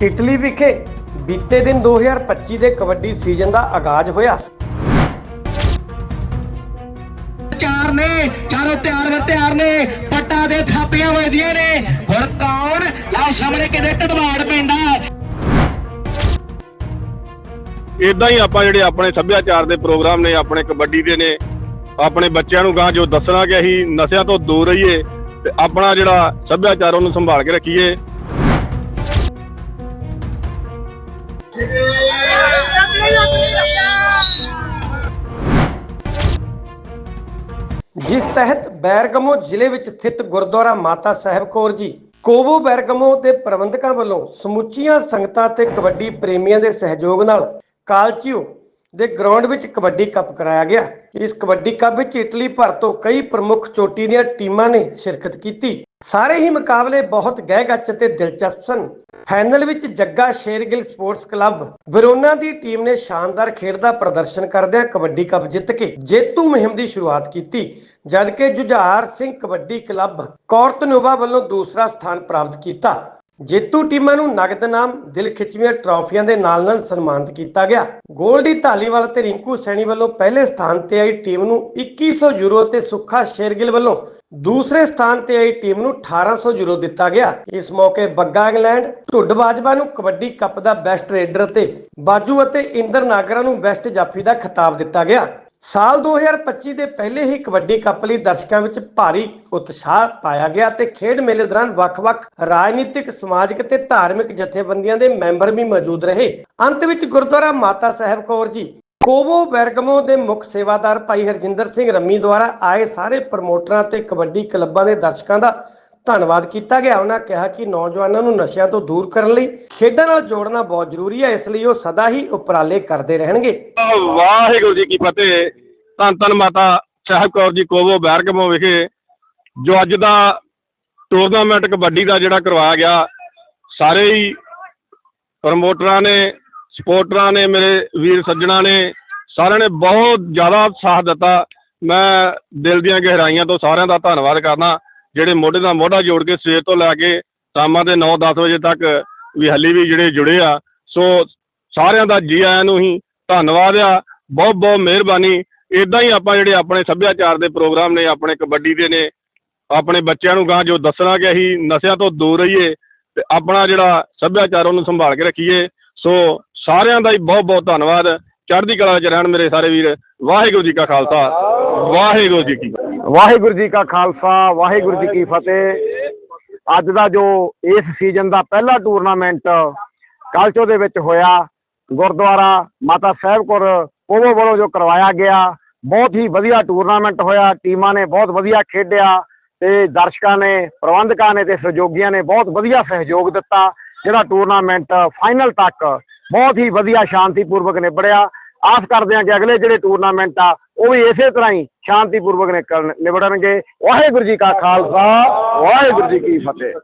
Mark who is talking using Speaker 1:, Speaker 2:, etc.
Speaker 1: Italy ਵਿਖੇ ਬੀਤੇ ਦਿਨ 2025 ਦੇ ਕਬੱਡੀ ਸੀਜ਼ਨ ਦਾ ਆਗਾਜ਼ ਹੋਇਆ।
Speaker 2: ਚਾਰ ਨੇ ਚਾਰੋਂ ਤਿਆਰ ਵਰ ਤਿਆਰ ਨੇ ਪੱਟਾ ਦੇ ਥਾਪੀਆਂ ਵੱਜਦੀਆਂ ਨੇ। ਹੁਣ ਕੌਣ? ਲਾਓ ਸਾਹਮਣੇ ਕਿਤੇ ਢਡਵਾੜ ਪੈਂਦਾ
Speaker 3: ਇਦਾਂ ਹੀ ਆਪਾਂ ਜਿਹੜੇ ਆਪਣੇ ਸੱਭਿਆਚਾਰ ਦੇ ਪ੍ਰੋਗਰਾਮ ਨੇ ਆਪਣੇ ਕਬੱਡੀ ਦੇ ਨੇ ਆਪਣੇ ਬੱਚਿਆਂ ਨੂੰ ਗਾਂ ਜੋ ਦੱਸਣਾ ਕਿ ਅਸੀਂ ਨਸ਼ਿਆਂ ਤੋਂ ਦੂਰ ਰਹੀਏ ਤੇ ਆਪਣਾ ਜਿਹੜਾ ਸੱਭਿਆਚਾਰ ਉਹਨੂੰ ਸੰਭਾਲ ਕੇ ਰੱਖੀਏ।
Speaker 1: ਜਿਸ ਤਹਿਤ ਬੈਰਗਮੋ ਜ਼ਿਲ੍ਹੇ ਵਿੱਚ ਸਥਿਤ ਗੁਰਦੁਆਰਾ ਮਾਤਾ ਸਾਹਿਬ ਕੌਰ ਜੀ, ਕੋਵੋ ਬੈਰਗਮੋ ਦੇ ਪ੍ਰਬੰਧਕਾਂ ਵੱਲੋਂ ਸਮੁੱਚੀਆਂ ਸੰਗਤਾਂ ਤੇ ਕਬੱਡੀ ਪ੍ਰੇਮੀਆਂ ਦੇ ਸਹਿਯੋਗ ਨਾਲ ਕਾਲਚੀਓ ਦੇ ਗਰਾਊਂਡ ਵਿੱਚ ਕਬੱਡੀ ਕੱਪ ਕਰਾਇਆ ਗਿਆ। ਇਸ ਕਬੱਡੀ ਕੱਪ ਵਿੱਚ ਇਟਲੀ ਭਰ ਤੋਂ ਕਈ ਪ੍ਰਮੁੱਖ ਚੋਟੀ ਦੀਆਂ ਟੀਮਾਂ ਨੇ ਸ਼ਿਰਕਤ ਕੀਤੀ। ਸਾਰੇ ਹੀ ਮੁਕਾਬਲੇ ਬਹੁਤ ਗਹਿ-ਗੱਚ ਅਤੇ ਦਿਲਚਸਪ ਸਨ। ਫਾਈਨਲ ਵਿੱਚ Jagga Shergill sports club Verona ਦੀ ਟੀਮ ਨੇ ਸ਼ਾਨਦਾਰ ਖੇਡ ਦਾ ਪ੍ਰਦਰਸ਼ਨ ਕਰਦਿਆਂ ਕਬੱਡੀ ਕੱਪ ਜਿੱਤ ਕੇ ਜੇਤੂ ਮੁਹਿੰਮ ਦੀ ਸ਼ੁਰੂਆਤ ਕੀਤੀ, ਜਦਕਿ ਜੁਝਾਰ ਸਿੰਘ ਕਬੱਡੀ ਕਲੱਬ ਕੌਰਤਨੋਵਾ ਵੱਲੋਂ ਦੂਸਰਾ ਸਥਾਨ ਪ੍ਰਾਪਤ ਕੀਤਾ। ਜੇਤੂ ਟੀਮਾਂ ਨੂੰ ਨਗਦ ਨਾਮ, ਦਿਲ ਖਿੱਚਵੀਆਂ ਟਰਾਫੀਆਂ ਦੇ ਨਾਲ-ਨਾਲ ਸਨਮਾਨਿਤ ਕੀਤਾ ਗਿਆ। ਗੋਲਡੀ ਧਾਲੀਵਾਲ ਤੇ ਰਿੰਕੂ ਸੈਣੀ ਵੱਲੋਂ ਪਹਿਲੇ ਸਥਾਨ ਤੇ ਆਈ ਟੀਮ ਨੂੰ 2100 ਯੂਰੋ ਤੇ ਸੁੱਖਾ ਸ਼ੇਰਗਿਲ ਵੱਲੋਂ ਦੂਸਰੇ ਸਥਾਨ ਤੇ ਆਈ ਟੀਮ ਨੂੰ 1800 ਯੂਰੋ ਦਿੱਤਾ ਗਿਆ। ਇਸ ਮੌਕੇ ਬੱਗਾ ਇੰਗਲੈਂਡ, ਢੁੱਡ ਬਾਜਵਾ ਨੂੰ ਕਬੱਡੀ ਕੱਪ ਦਾ ਬੈਸਟ ਰੇਡਰ ਤੇ ਬਾਜੂ ਅਤੇ ਇੰਦਰ ਨਾਗਰਾ ਨੂੰ ਬੈਸਟ ਜਾਫੀ ਦਾ ਖਿਤਾਬ ਦਿੱਤਾ ਗਿਆ। ਸਾਲ 2025 ਦੇ ਪਹਿਲੇ ਹੀ ਕਬੱਡੀ ਕੱਪ ਲਈ ਦਰਸ਼ਕਾਂ ਵਿੱਚ ਭਾਰੀ ਉਤਸ਼ਾਹ ਪਾਇਆ ਗਿਆ ਤੇ ਖੇਡ ਮੇਲੇ ਦੌਰਾਨ ਵੱਖ-ਵੱਖ ਰਾਜਨੀਤਿਕ, ਸਮਾਜਿਕ ਤੇ ਧਾਰਮਿਕ ਜਥੇਬੰਦੀਆਂ ਦੇ ਮੈਂਬਰ ਵੀ ਮੌਜੂਦ ਰਹੇ। ਅੰਤ ਵਿੱਚ ਗੁਰਦੁਆਰਾ ਮਾਤਾ ਸਾਹਿਬ ਕੌਰ ਜੀ, ਕੋਵੋ ਬੈਰਗਮੋ ਦੇ ਮੁੱਖ ਸੇਵਾਦਾਰ ਭਾਈ ਹਰਜਿੰਦਰ ਸਿੰਘ ਰੰਮੀ ਦੁਆਰਾ ਆਏ ਸਾਰੇ ਪ੍ਰਮੋਟਰਾਂ ਤੇ ਕਬੱਡੀ ਕਲੱਬਾਂ ਦੇ ਦਰਸ਼ਕਾਂ ਦਾ ਧੰਨਵਾਦ ਕੀਤਾ ਗਿਆ। ਉਹਨਾਂ ਕਿਹਾ ਕਿ ਨੌਜਵਾਨਾਂ ਨੂੰ ਨਸ਼ਿਆਂ ਤੋਂ ਦੂਰ ਕਰਨ ਲਈ ਖੇਡਾਂ ਨਾਲ ਜੋੜਨਾ ਬਹੁਤ ਜ਼ਰੂਰੀ ਹੈ, ਇਸ ਲਈ ਉਹ ਸਦਾ ਹੀ ਉਪਰਾਲੇ ਕਰਦੇ ਰਹਿਣਗੇ।
Speaker 3: ਵਾਹਿਗੁਰੂ ਜੀ ਕੀ ਫਤਿਹ। ਧੰਨ ਧੰਨ ਮਾਤਾ ਸਾਹਿਬ ਕੌਰ ਜੀ ਕੋਵੋ ਬੈਰਗਮੋ ਵਿਖੇ, ਜੋ ਅੱਜ ਦਾ ਟੂਰਨਾਮੈਂਟ ਕਬੱਡੀ ਦਾ ਜਿਹੜਾ ਕਰਵਾਇਆ ਗਿਆ, ਸਾਰੇ ਹੀ ਪ੍ਰਮੋਟਰਾਂ ਨੇ ਸਪੋਰਟਰਾਂ ਨੇ, ਮੇਰੇ ਵੀਰ ਸੱਜਣਾ ਨੇ, ਸਾਰਿਆਂ ਨੇ ਬਹੁਤ ਜ਼ਿਆਦਾ ਸਾਥ ਦਿੱਤਾ। ਮੈਂ ਦਿਲ ਦੀਆਂ ਗਹਿਰਾਈਆਂ ਤੋਂ ਸਾਰਿਆਂ ਦਾ ਧੰਨਵਾਦ ਕਰਨਾ ਜਿਹੜੇ ਮੋਢੇ ਦਾ ਮੋਢਾ ਜੋੜ ਕੇ ਸਵੇਰ ਤੋਂ ਲੈ ਕੇ ਸ਼ਾਮਾਂ ਦੇ 9-10 ਵਜੇ ਤੱਕ ਵੀ ਹਾਲੇ ਵੀ ਜਿਹੜੇ ਜੁੜੇ ਆ, ਸੋ ਸਾਰਿਆਂ ਦਾ ਜੀ ਆਇਆਂ ਨੂੰ ਹੀ ਧੰਨਵਾਦ ਆ। ਬਹੁਤ ਬਹੁਤ ਮਿਹਰਬਾਨੀ। ਇਦਾਂ ਹੀ ਆਪਾਂ ਜਿਹੜੇ ਆਪਣੇ ਸੱਭਿਆਚਾਰ ਦੇ ਪ੍ਰੋਗਰਾਮ ਨੇ, ਆਪਣੇ ਕਬੱਡੀ ਦੇ ਨੇ, ਆਪਣੇ ਬੱਚਿਆਂ ਨੂੰ ਗਾਂ ਜੋ ਦੱਸਣਾ ਕਿ ਅਸੀਂ ਨਸ਼ਿਆਂ ਤੋਂ ਦੂਰ ਰਹੀਏ ਤੇ ਆਪਣਾ ਜਿਹੜਾ ਸੱਭਿਆਚਾਰ ਉਹਨੂੰ ਸੰਭਾਲ ਕੇ ਰੱਖੀਏ। ਸੋ ਸਾਰਿਆਂ ਦਾ ਹੀ ਬਹੁਤ ਬਹੁਤ ਧੰਨਵਾਦ। ਚੜ੍ਹਦੀ ਕਲਾ 'ਚ ਰਹਿਣ ਮੇਰੇ ਸਾਰੇ ਵੀਰ। ਵਾਹਿਗੁਰੂ ਜੀ ਕਾ ਖਾਲਸਾ। ਵਾਹਿਗੁਰੂ ਜੀ ਕੀ
Speaker 4: ਵਾਹਿਗੁਰੂ ਜੀ ਕਾ ਖਾਲਸਾ, ਵਾਹਿਗੁਰੂ ਜੀ ਕੀ ਫਤਿਹ। ਅੱਜ ਦਾ ਜੋ ਇਸ ਸੀਜ਼ਨ ਦਾ ਪਹਿਲਾ ਟੂਰਨਾਮੈਂਟ ਕਾਲਚੋ ਦੇ ਵਿੱਚ ਹੋਇਆ, ਗੁਰਦੁਆਰਾ ਮਾਤਾ ਸਾਹਿਬ ਕੌਰ ਕੋਵੋ ਵੱਲੋਂ ਜੋ ਕਰਵਾਇਆ ਗਿਆ, ਬਹੁਤ ਹੀ ਵਧੀਆ ਟੂਰਨਾਮੈਂਟ ਹੋਇਆ, ਟੀਮਾਂ ਨੇ ਬਹੁਤ ਵਧੀਆ ਖੇਡਿਆ ਤੇ ਦਰਸ਼ਕਾਂ ਨੇ, ਪ੍ਰਬੰਧਕਾਂ ਨੇ ਤੇ ਸਹਿਯੋਗੀਆਂ ਨੇ ਬਹੁਤ ਵਧੀਆ ਸਹਿਯੋਗ ਦਿੱਤਾ, ਜਿਹੜਾ ਟੂਰਨਾਮੈਂਟ ਫਾਈਨਲ ਤੱਕ ਬਹੁਤ ਹੀ ਵਧੀਆ ਸ਼ਾਂਤੀਪੂਰਵਕ ਨਿਬੜਿਆ। ਆਸ ਕਰਦੇ ਹਾਂ ਕਿ ਅਗਲੇ ਜਿਹੜੇ ਟੂਰਨਾਮੈਂਟ ਆ, ਉਹ ਵੀ ਇਸੇ ਤਰ੍ਹਾਂ ਹੀ ਸ਼ਾਂਤੀਪੂਰਵਕ ਨਿਕਲਣ ਨਿਬੜਨਗੇ। ਵਾਹਿਗੁਰੂ ਜੀ ਕਾ ਖਾਲਸਾ, ਵਾਹਿਗੁਰੂ ਜੀ ਕੀ ਫਤਿਹ।